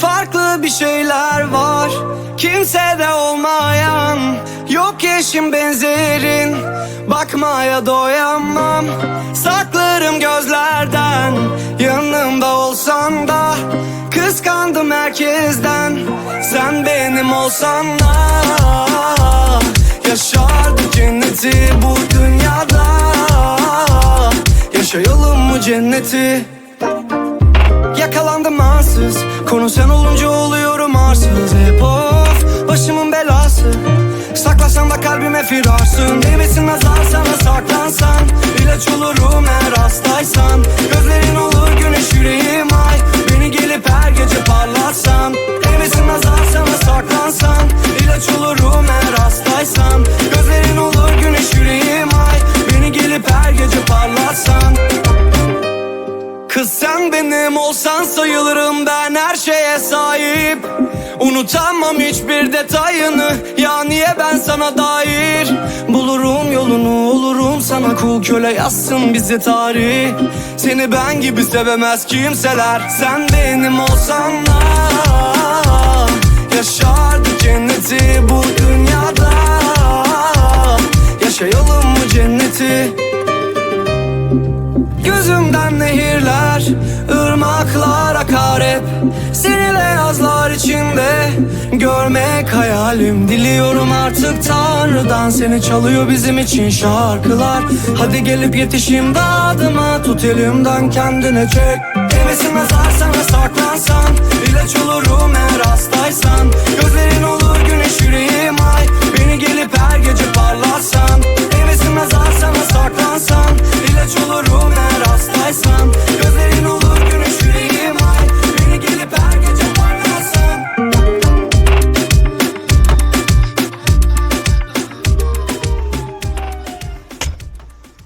Farklı bir şeyler var. Kimsede olmayan Yok eşim benzerin. Bakmaya doyamam Saklarım gözlerden. Yanımda olsan da Kıskandım herkesten. Sen benim olsan da Yaşardık cenneti bu dünyada. Yaşayalım mı cenneti Yakalandım ansız. Konu sen olunca oluyorum arsız. Hep of başımın belası. Saklasam da kalbime firarsın. Değmesin nazar sana saklansan? İlaç olurum eğer hastaysan. Gözlerin olur güneş yüreğim ay. Beni gelip her gece parlatsan. Değmesin nazar sana saklansan? İlaç olurum eğer hastaysan. Gözlerin olur güneş yüreğim ay. Beni gelip her gece parlatsan Kız sen benim olsan sayılırım ben her şeye sahip. Unutamam hiçbir detayını Ya niye ben sana dair? Bulurum yolunu olurum sana kul köle yazsın bizi tarih. Seni ben gibi sevemez kimseler Sen benim olsan da. Yaşardık cenneti bu dünyada. Yaşayalım mı cenneti Kalbimden nehirler, ırmaklar akar hep. Seni beyazlar içinde görmek hayalim. Diliyorum artık Tanrı'dan seni çalıyor bizim için şarkılar. Hadi gelip yetişim dadıma tut elimden kendine çek. Temisin mezarsan ve saklansan ilaç olurum eğer hastaysan. Gözlerin olur güneş yüreğim ay. Beni gelip her gece parlatsan. Temisin mezarsan ve saklansan ilaç olurum eğer resmen